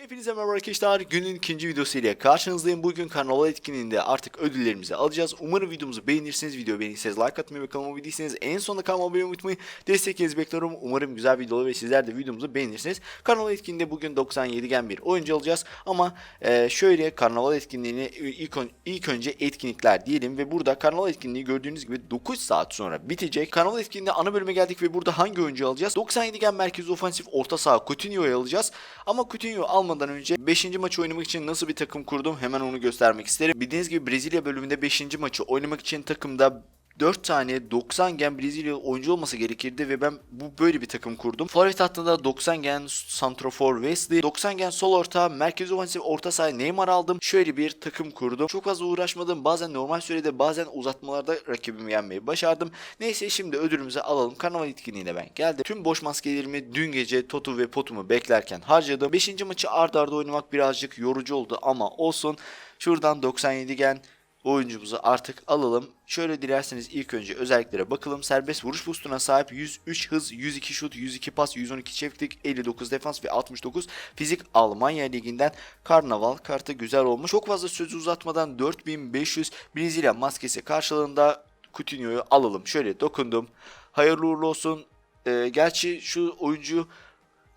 Hepinize merhaba arkadaşlar. Günün ikinci videosu ile karşınızdayım. Bugün karnaval etkinliğinde artık ödüllerimizi alacağız. Umarım videomuzu beğenirsiniz. Video beğenirseniz like atmayı ve kanalıma abone değilseniz en sonunda kanalıma abone olmayı unutmayın. Desteklerinizi bekliyorum. Umarım güzel video olur ve sizler de videomuzu beğenirsiniz. Karnaval etkinliğinde bugün 97 gen bir oyuncu alacağız. Ama e, şöyle karnaval etkinliğini ilk, ön- ilk önce etkinlikler diyelim ve burada karnaval etkinliği gördüğünüz gibi 9 saat sonra bitecek. Karnaval etkinliğinde ana bölüme geldik ve burada hangi oyuncu alacağız? 97 gen merkez ofansif orta saha Coutinho'yu alacağız. Ama Coutinho almadan önce 5. maçı oynamak için nasıl bir takım kurdum hemen onu göstermek isterim. Bildiğiniz gibi Brezilya bölümünde 5. maçı oynamak için takımda 4 tane 90 gen Brezilya oyuncu olması gerekirdi ve ben bu böyle bir takım kurdum. Forvet hattında 90 gen Santrofor Wesley, 90 gen sol orta, merkez ofansif orta saha Neymar aldım. Şöyle bir takım kurdum. Çok fazla uğraşmadım. Bazen normal sürede bazen uzatmalarda rakibimi yenmeyi başardım. Neyse şimdi ödülümüzü alalım. Karnaval etkinliğine ben geldim. Tüm boş maskelerimi dün gece Totu ve Potum'u beklerken harcadım. 5. maçı ard arda oynamak birazcık yorucu oldu ama olsun. Şuradan 97 gen oyuncumuzu artık alalım. Şöyle dilerseniz ilk önce özelliklere bakalım. Serbest vuruş boostuna sahip 103 hız, 102 şut, 102 pas, 112 çeviklik, 59 defans ve 69 fizik Almanya liginden Karnaval kartı güzel olmuş. Çok fazla sözü uzatmadan 4500 Brezilya maskesi karşılığında Coutinho'yu alalım. Şöyle dokundum. Hayırlı uğurlu olsun. Ee, gerçi şu oyuncuyu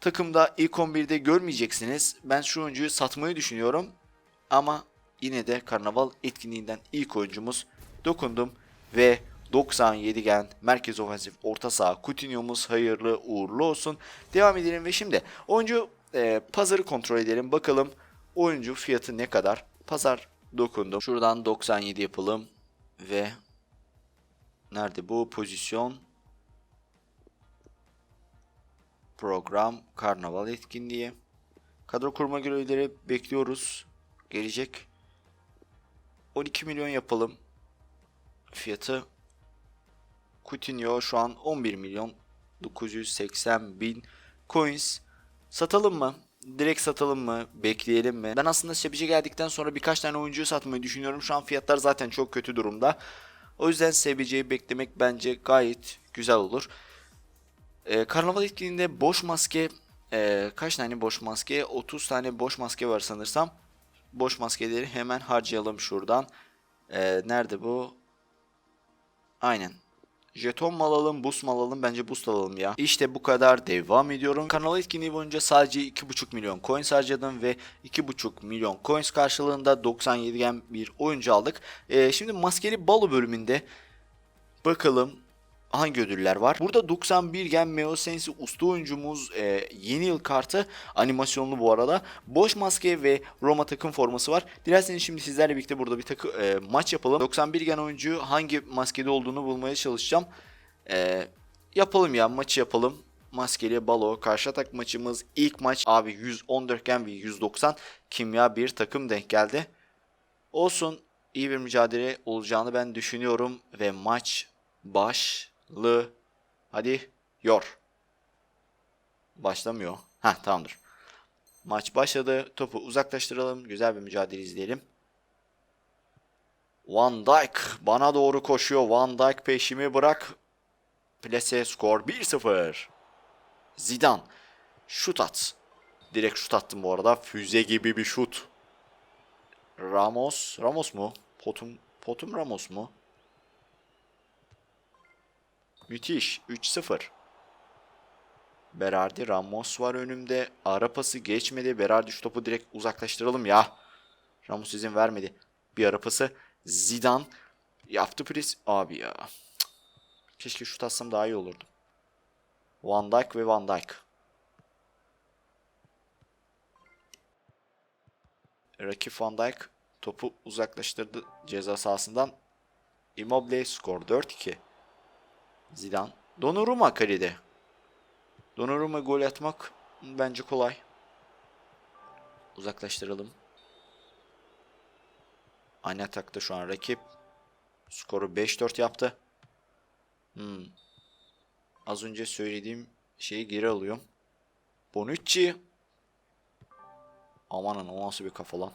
takımda ilk 11'de görmeyeceksiniz. Ben şu oyuncuyu satmayı düşünüyorum. Ama yine de karnaval etkinliğinden ilk oyuncumuz dokundum ve 97 gen merkez ofensif orta saha Coutinho'muz hayırlı uğurlu olsun. Devam edelim ve şimdi oyuncu e, pazarı kontrol edelim. Bakalım oyuncu fiyatı ne kadar? Pazar dokundum. Şuradan 97 yapalım ve nerede bu pozisyon? Program karnaval etkinliği. Kadro kurma görevleri bekliyoruz. Gelecek. 12 milyon yapalım. Fiyatı Coutinho şu an 11 milyon 980 bin coins. Satalım mı? Direkt satalım mı? Bekleyelim mi? Ben aslında Sebiş'e geldikten sonra birkaç tane oyuncuyu satmayı düşünüyorum. Şu an fiyatlar zaten çok kötü durumda. O yüzden SBC'yi beklemek bence gayet güzel olur. Ee, Karnaval etkinliğinde boş maske ee, kaç tane boş maske? 30 tane boş maske var sanırsam. Boş maskeleri hemen harcayalım şuradan. Ee, nerede bu? Aynen. Jeton mu alalım, boost mu alalım? Bence boost alalım ya. İşte bu kadar devam ediyorum. Kanal etkinliği boyunca sadece 2,5 milyon coins harcadım ve 2,5 milyon coins karşılığında 97 gen bir oyuncu aldık. Ee, şimdi maskeli balo bölümünde bakalım hangi ödüller var? Burada 91 gen Meo Sensi usta oyuncumuz e, yeni yıl kartı animasyonlu bu arada. Boş maske ve Roma takım forması var. Dilerseniz şimdi sizlerle birlikte burada bir takı, e, maç yapalım. 91 gen oyuncu hangi maskede olduğunu bulmaya çalışacağım. E, yapalım ya maçı yapalım. Maskeli balo karşı atak maçımız ilk maç abi 114 gen ve 190 kimya bir takım denk geldi. Olsun iyi bir mücadele olacağını ben düşünüyorum ve maç başlı. Hadi yor. Başlamıyor. Ha tamamdır. Maç başladı. Topu uzaklaştıralım. Güzel bir mücadele izleyelim. Van Dijk bana doğru koşuyor. Van Dijk peşimi bırak. Plase skor 1-0. Zidane şut at. Direkt şut attım bu arada. Füze gibi bir şut. Ramos. Ramos mu? Potum, Potum Ramos mu? Müthiş. 3-0. Berardi Ramos var önümde. Ara pası geçmedi. Berardi şu topu direkt uzaklaştıralım ya. Ramos izin vermedi. Bir ara pası. Zidane yaptı pres. Abi ya. Keşke şut atsam daha iyi olurdu. Van Dijk ve Van Dijk. Rakip Van Dijk topu uzaklaştırdı ceza sahasından. Immobile skor 4-2. Zidane. Donnarumma kalede. Donnarumma gol atmak bence kolay. Uzaklaştıralım. Aynı atakta şu an rakip. Skoru 5-4 yaptı. Hmm. Az önce söylediğim şeyi geri alıyorum. Bonucci. Amanın o nasıl bir kafa lan.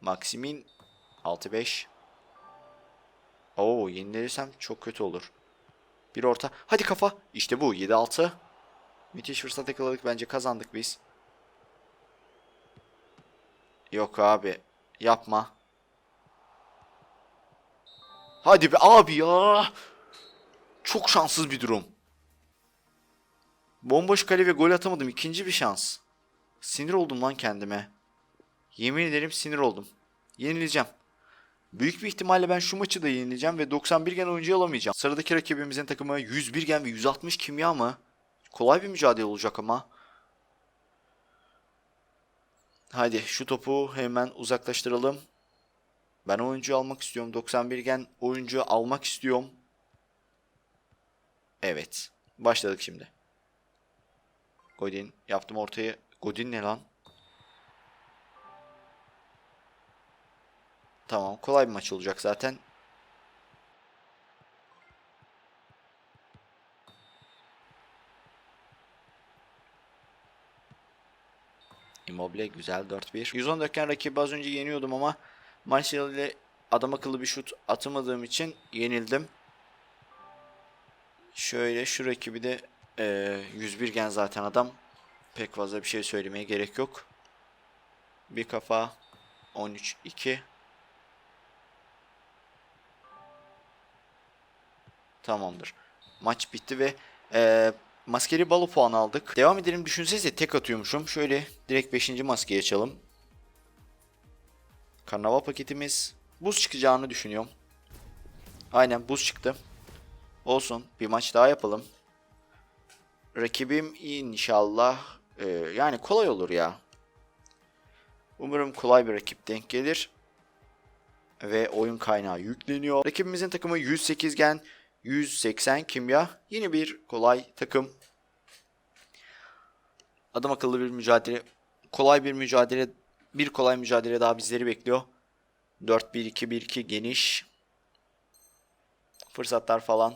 Maximin 6-5. Oo yenilirsem çok kötü olur. Bir orta. Hadi kafa. İşte bu 7-6. Müthiş fırsat yakaladık bence kazandık biz. Yok abi. Yapma. Hadi be abi ya. Çok şanssız bir durum. Bomboş kale ve gol atamadım. İkinci bir şans. Sinir oldum lan kendime. Yemin ederim sinir oldum. Yenileceğim. Büyük bir ihtimalle ben şu maçı da yenileceğim ve 91 gen oyuncu alamayacağım. Sıradaki rakibimizin takımı 101 gen ve 160 kimya mı? Kolay bir mücadele olacak ama. Hadi şu topu hemen uzaklaştıralım. Ben oyuncu almak istiyorum. 91 gen oyuncu almak istiyorum. Evet. Başladık şimdi. Godin yaptım ortayı. Godin ne lan? Tamam kolay bir maç olacak zaten. Immobile güzel 4-1. 114'ken rakibi az önce yeniyordum ama Martial ile adam akıllı bir şut atamadığım için yenildim. Şöyle şu rakibi de eee 101 gen zaten adam. Pek fazla bir şey söylemeye gerek yok. Bir kafa 13-2. Tamamdır. Maç bitti ve eee maskeli balo puanı aldık. Devam edelim. Düşünsenize tek atıyormuşum. Şöyle direkt 5. maskeyi açalım. Karnaval paketimiz. Buz çıkacağını düşünüyorum. Aynen buz çıktı. Olsun. Bir maç daha yapalım. Rakibim inşallah eee, yani kolay olur ya. Umarım kolay bir rakip denk gelir. Ve oyun kaynağı yükleniyor. Rakibimizin takımı 108 gen, 180 kimya. Yine bir kolay takım. Adam akıllı bir mücadele. Kolay bir mücadele. Bir kolay mücadele daha bizleri bekliyor. 4-1-2-1-2 geniş. Fırsatlar falan.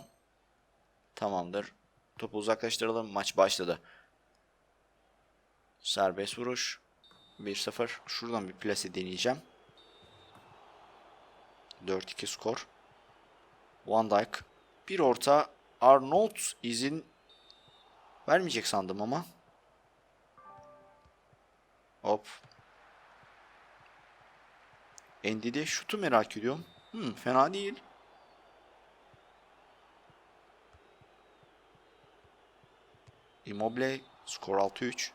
Tamamdır. Topu uzaklaştıralım. Maç başladı. Serbest vuruş. 1-0. Şuradan bir plase deneyeceğim. 4-2 skor. Van Dijk. Bir orta. Arnold izin vermeyecek sandım ama. Hop. Endidi şutu merak ediyorum. Hmm, fena değil. Immobile skor 6-3.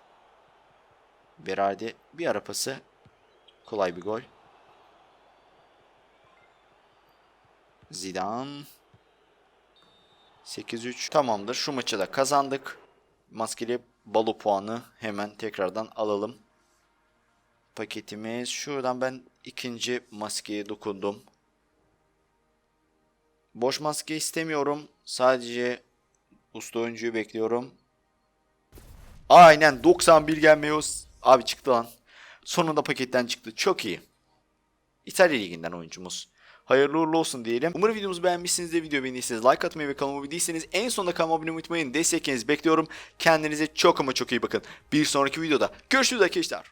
Berardi bir ara pası. Kolay bir gol. Zidane 8-3 tamamdır. Şu maçı da kazandık. Maskeli balo puanı hemen tekrardan alalım. Paketimiz. Şuradan ben ikinci maskeye dokundum. Boş maske istemiyorum. Sadece usta oyuncuyu bekliyorum. Aynen 91 gelmiyor. Abi çıktı lan. Sonunda paketten çıktı. Çok iyi. İtalya Ligi'nden oyuncumuz. Hayırlı uğurlu olsun diyelim. Umarım videomuzu beğenmişsinizdir. Video beğendiyseniz like atmayı ve kanalıma abone değilseniz en sonunda kanalıma abone unutmayın. Desteklerinizi bekliyorum. Kendinize çok ama çok iyi bakın. Bir sonraki videoda görüşürüz arkadaşlar.